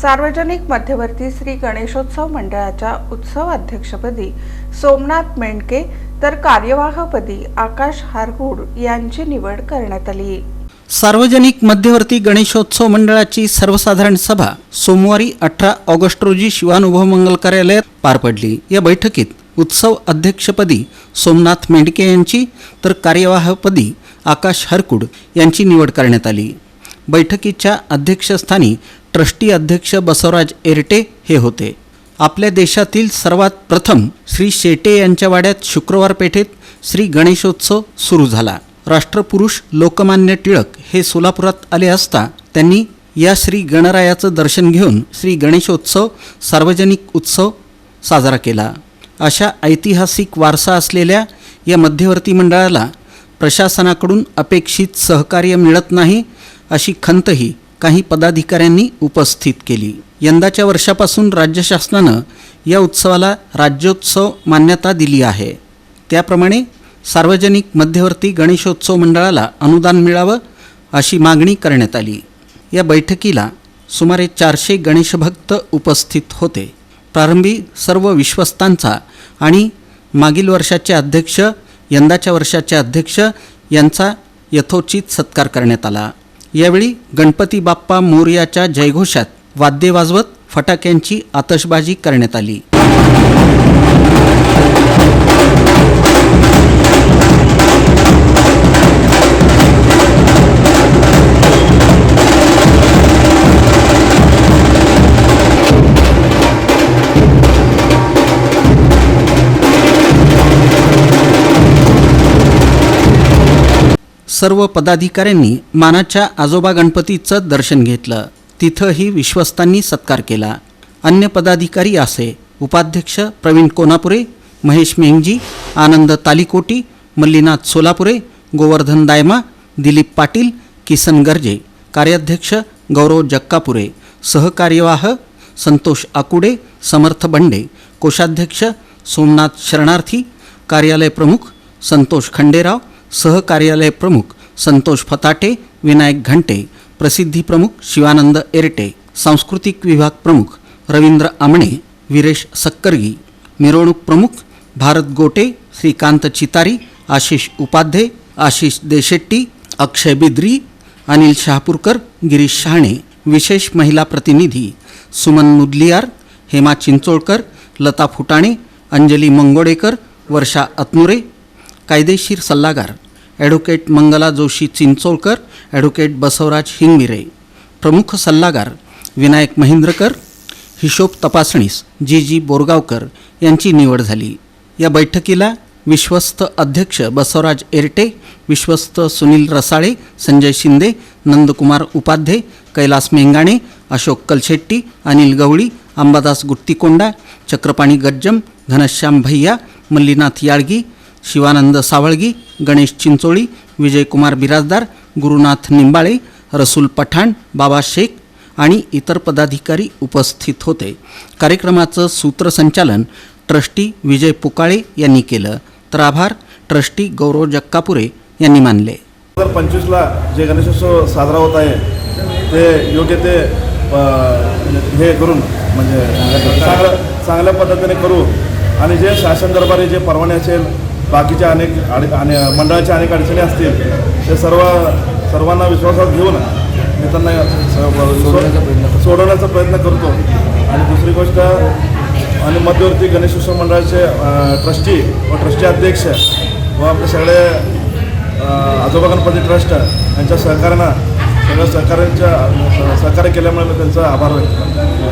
सार्वजनिक मध्यवर्ती श्री गणेशोत्सव मंडळाच्या उत्सव अध्यक्षपदी सोमनाथ मेंढके तर कार्यवाहपदी आकाश हारगुड यांची निवड करण्यात आली. सार्वजनिक मध्यवर्ती गणेशोत्सव मंडळाची सर्वसाधारण सभा सोमवारी अठरा ऑगस्ट रोजी शिवानुभव मंगल कार्यालयात पार पडली. या बैठकीत उत्सव अध्यक्षपदी सोमनाथ मेंढके यांची तर कार्यवाहपदी आकाश हरकुड यांची निवड करण्यात आली. बैठकीच्या अध्यक्षस्थानी ट्रस्टी अध्यक्ष बसवराज एरटे हे होते. आपल्या देशातील सर्वात प्रथम श्री शेटे यांच्या वाड्यात शुक्रवार पेठेत श्री गणेशोत्सव सुरू झाला. राष्ट्रपुरुष लोकमान्य टिळक हे सोलापुरात आले असता त्यांनी या श्री गणरायाचं दर्शन घेऊन श्री गणेशोत्सव सार्वजनिक उत्सव साजरा केला. अशा ऐतिहासिक वारसा असलेल्या या मध्यवर्ती मंडळाला प्रशासनाकडून अपेक्षित सहकार्य मिळत नाही अशी खंतही काही पदाधिकाऱ्यांनी उपस्थित केली. यंदाच्या वर्षापासून राज्य शासनानं या उत्सवाला राज्योत्सव मान्यता दिली आहे. त्याप्रमाणे सार्वजनिक मध्यवर्ती गणेशोत्सव मंडळाला अनुदान मिळावं अशी मागणी करण्यात आली. या बैठकीला सुमारे चारशे गणेशभक्त उपस्थित होते. प्रारंभी सर्व विश्वस्तांचा आणि मागील वर्षाचे अध्यक्ष यंदाच्या वर्षाचे अध्यक्ष यांचा यथोचित सत्कार करण्यात आला. यावेळी गणपती बाप्पा मोरयाच्या जयघोषात वाद्ये वाजवत फटाक्यांची आतषबाजी करण्यात आली. सर्व पदाधिकाऱ्यांनी मानाच्या आजोबा गणपतीचं दर्शन घेतलं. तिथंही विश्वस्तांनी सत्कार केला. अन्य पदाधिकारी असे उपाध्यक्ष प्रवीण कोनापुरे महेश मेंगजी आनंद तालिकोटी मल्लीनाथ सोलापुरे गोवर्धन दायमा दिलीप पाटील किसन गर्जे कार्याध्यक्ष गौरव जक्कापुरे सहकार्यवाह संतोष आकुडे समर्थ बंडे कोषाध्यक्ष सोमनाथ शरणार्थी कार्यालय प्रमुख संतोष खंडेराव सहकार्यालय प्रमुख संतोष फताटे विनायक घंटे प्रसिद्धी प्रमुख शिवानंद एरटे सांस्कृतिक विभाग प्रमुख रवींद्र आमणे वीरेश सक्करगी मिरवणूक प्रमुख भारत गोटे श्रीकांत चितारी आशिष उपाध्ये आशिष देशेट्टी अक्षय बिद्री अनिल शहापूरकर गिरीश शहाणे विशेष महिला प्रतिनिधी सुमन मुदलियार हेमा चिंचोळकर लता फुटाणे अंजली मंगोडेकर वर्षा अतनुरे कायदेशीर सल्लागार ॲडव्होकेट मंगला जोशी चिंचोळकर ॲडव्होकेट बसवराज हिंगमिरे. प्रमुख सल्लागार विनायक महेंद्रकर हिशोब तपासणीस जी जी बोरगावकर यांची निवड झाली. या बैठकीला विश्वस्त अध्यक्ष बसवराज एरटे विश्वस्त सुनील रसाळे संजय शिंदे नंदकुमार उपाध्ये कैलास मेंगाणे अशोक कलशेट्टी अनिल गवळी अंबादास गुट्टीकोंडा चक्रपाणी गज्जम घनश्याम भैया मल्लीनाथ याळगी शिवानंद सावळगी गणेश चिंचोळी विजयकुमार बिराजदार गुरुनाथ निंबाळे रसूल पठाण बाबा शेख आणि इतर पदाधिकारी उपस्थित होते. कार्यक्रमाचं सूत्रसंचालन ट्रस्टी विजय पुकाळे यांनी केलं. तर आभार ट्रस्टी गौरव जक्कापुरे यांनी मानले. दोन हजार पंचवीसला जे गणेशोत्सव साजरा होत आहे ते योग्य ते हे करून म्हणजे चांगलं चांगल्या पद्धतीने करू. आणि जे शासन दरबारी जे परवाने असेल बाकीच्या अनेक आणि मंडळाच्या अनेक अडचणी असतील ते सर्व सर्वांना विश्वासात घेऊन मी त्यांना सोडवण्याचा प्रयत्न सोडवण्याचा प्रयत्न करतो. आणि दुसरी गोष्ट आणि मध्यवर्ती गणेशोत्सव मंडळाचे ट्रस्टी व ट्रस्टी अध्यक्ष व आपले सगळे आजोबा गणपती ट्रस्ट यांच्या सहकार्यानं सगळ्या सहकार्यांच्या सहकार्य केल्यामुळे मी त्यांचा आभार व्यक्त करतो.